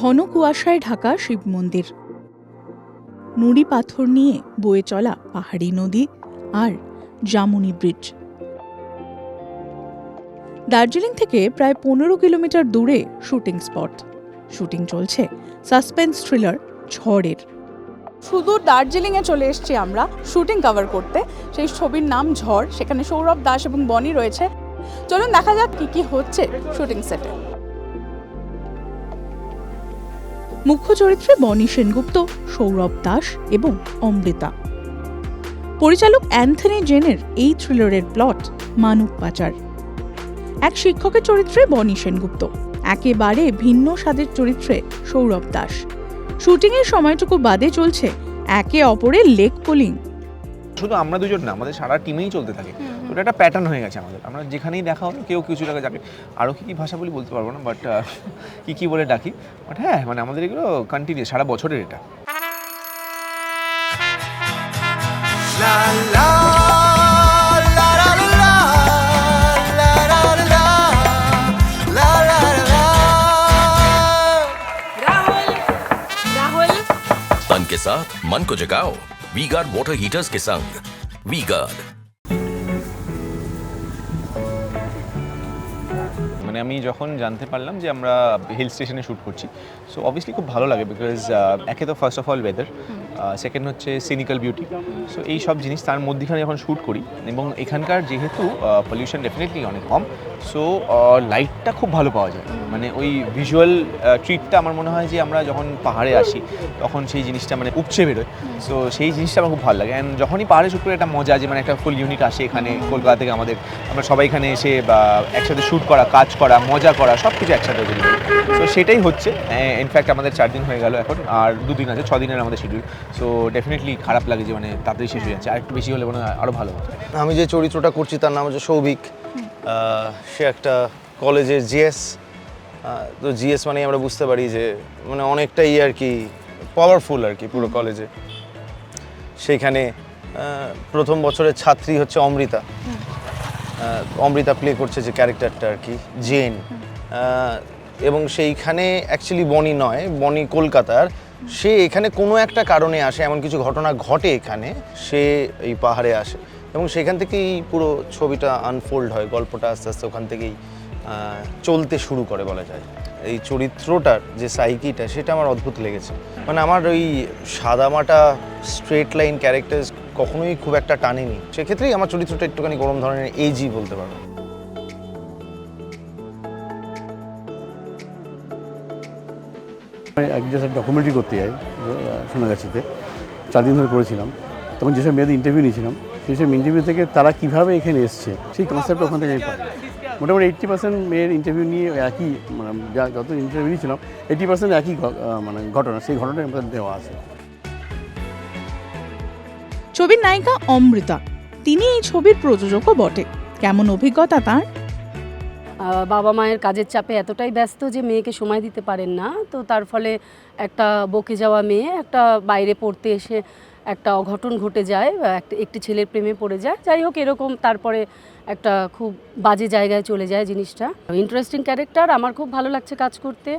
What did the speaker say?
ঘন কুয়াশায় ঢাকা শিব মন্দির। নুড়ি পাথর নিয়ে বয়ে চলা পাহাড়ি নদী আর জামুনি ব্রিজ। দার্জিলিং থেকে প্রায় পনেরো কিলোমিটার দূরে শুটিং স্পট। শুটিং চলছে সাসপেন্স থ্রিলার ঝড়ের। শুধু দার্জিলিংয়ে চলে এসেছি আমরা, শুটিং কভার করতে। সেই ছবির নাম ঝড়, সেখানে সৌরভ দাস এবং বনি রয়েছে। চলুন দেখা যাক কি কি হচ্ছে শুটিং সেটে। মুখ্য চরিত্রে বনি সেনগুপ্ত, সৌরভ দাস এবং অমৃতা। পরিচালক অ্যান্থনি জেনের এই থ্রিলারের প্লট মানব পাচার। এক শিক্ষকের চরিত্রে বনি সেনগুপ্ত, একেবারে ভিন্ন স্বাদের চরিত্রে সৌরভ দাস। শুটিংয়ের সময়টুকু বাদে চলছে একে অপরের লেক পোলিং। শুধু আমরা দুজন না আমাদের সারা টিমেই চলতে থাকে। ওটা একটা প্যাটার্ন হয়ে গেছে আমাদের। আমরা যেখানেই দেখা হলো কেউ কিছু টাকা যাবে। আরও কী কী ভাষা বলি বলতে পারব না বাট কী কী বলে ডাকি। বাট হ্যাঁ মানে আমাদের এগুলো কন্টিনিউ সারা বছরের এটা। के साथ मन को जगाओ। वी गार्ड वाटर हीटर्स के संग वी गार्ड মানে আমি যখন জানতে পারলাম যে আমরা হিল স্টেশনে শ্যুট করছি সো অবভিয়াসলি খুব ভালো লাগে বিকজ একে তো first of all weather second হচ্ছে সিনিক্যাল বিউটি সো এই সব জিনিস তার মধ্যেখানে যখন শ্যুট করি, এবং এখানকার যেহেতু পলিউশন ডেফিনেটলি অনেক কম সো লাইটটা খুব ভালো পাওয়া যায়। মানে ওই ভিজুয়াল ট্রিটটা আমার মনে হয় যে আমরা যখন পাহাড়ে আসি, তখন সেই জিনিসটা মানে উপচে বেরোয়। সো সেই জিনিসটা আমার খুব ভালো লাগে। অ্যান্ড যখনই পাহাড়ে শ্যুট করে, একটা মজা যে মানে একটা ফুল ইউনিট আসে এখানে, কলকাতা থেকে আমাদের। আমরা সবাই এখানে এসে, বা একসাথে শ্যুট করা, কাজ করা, মজা করা সব কিছু একসাথে সো সেটাই হচ্ছে। ইনফ্যাক্ট আমাদের চার দিন হয়ে গেল এখন, আর দুদিন আছে ছ দিনের আমাদের শিডিউল সো ডেফিনেটলি খারাপ লাগে যে মানে তাড়াতাড়ি শেষ হয়ে যাচ্ছে। আর একটু বেশি হলে মনে হয় আরও ভালো হতো আমি যে চরিত্রটা করছি তার নাম হচ্ছে সৌভিক। সে একটা কলেজের জিএস। তো জিএস মানে আমরা বুঝতে পারি যে মানে অনেকটাই আর কি পাওয়ারফুল আর কি পুরো কলেজে। সেইখানে প্রথম বছরের ছাত্রী হচ্ছে অমৃতা। অমৃতা প্লে করছে যে ক্যারেক্টারটা আর কি জেন এবং সেইখানে অ্যাকচুয়ালি বনি নয় বনি কলকাতার। সে এখানে কোনো একটা কারণে আসে, এমন কিছু ঘটনা ঘটে এখানে, সে এই পাহাড়ে আসে। এবং সেখান থেকেই পুরো ছবিটা আনফোল্ড হয়, গল্পটা আস্তে আস্তে ওখান থেকেই চলতে শুরু করে বলা যায়। এই চরিত্রটার যে সাইকিটা, সেটা আমার অদ্ভুত লেগেছে। মানে আমার ওই সাদামাটা স্ট্রেট লাইন ক্যারেক্টার কখনোই খুব একটা টানেনি। সেক্ষেত্রেই আমার চরিত্রটা একটুখানি গরম ধরনের এজি বলতে পারো এক জায়গায় ডকুমেন্টারি করতে যাই সোনাগাছিতে চার দিন ধরে করেছিলাম। তখন যেসব মেয়েদের ইন্টারভিউ নিয়েছিলাম সেই সব ইন্টারভিউ থেকে তারা কীভাবে এখানে এসছে, সেই কনসেপ্ট ওখান থেকে আমি পাই। মোটামুটি এইট্টি পার্সেন্ট মেয়ের ইন্টারভিউ নিয়ে একই মানে যা, যত ইন্টারভিউ নিয়েছিলাম এইট্টি পার্সেন্ট একই মানে ঘটনা, সেই ঘটনাটা আমাদের দেওয়া আছে। ছবির নায়িকা অমৃতা। তিনি এই ছবির প্রযোজকও বটে। কেমন অভিজ্ঞতা তার? বাবা মায়ের কাজের চাপে এতটাই ব্যস্ত যে মেয়েকে সময় দিতে পারেন না। তো তার ফলে একটা বকে যাওয়া মেয়ে, একটা বাইরে পড়তে এসে একটা অঘটন ঘটে যায় একটি ছেলের প্রেমে পড়ে যায়। যাই হোক, এরকম তারপরে একটা খুব বাজে জায়গায় চলে যায় জিনিসটা। ইন্টারেস্টিং ক্যারেক্টার, আমার খুব ভালো লাগছে কাজ করতে।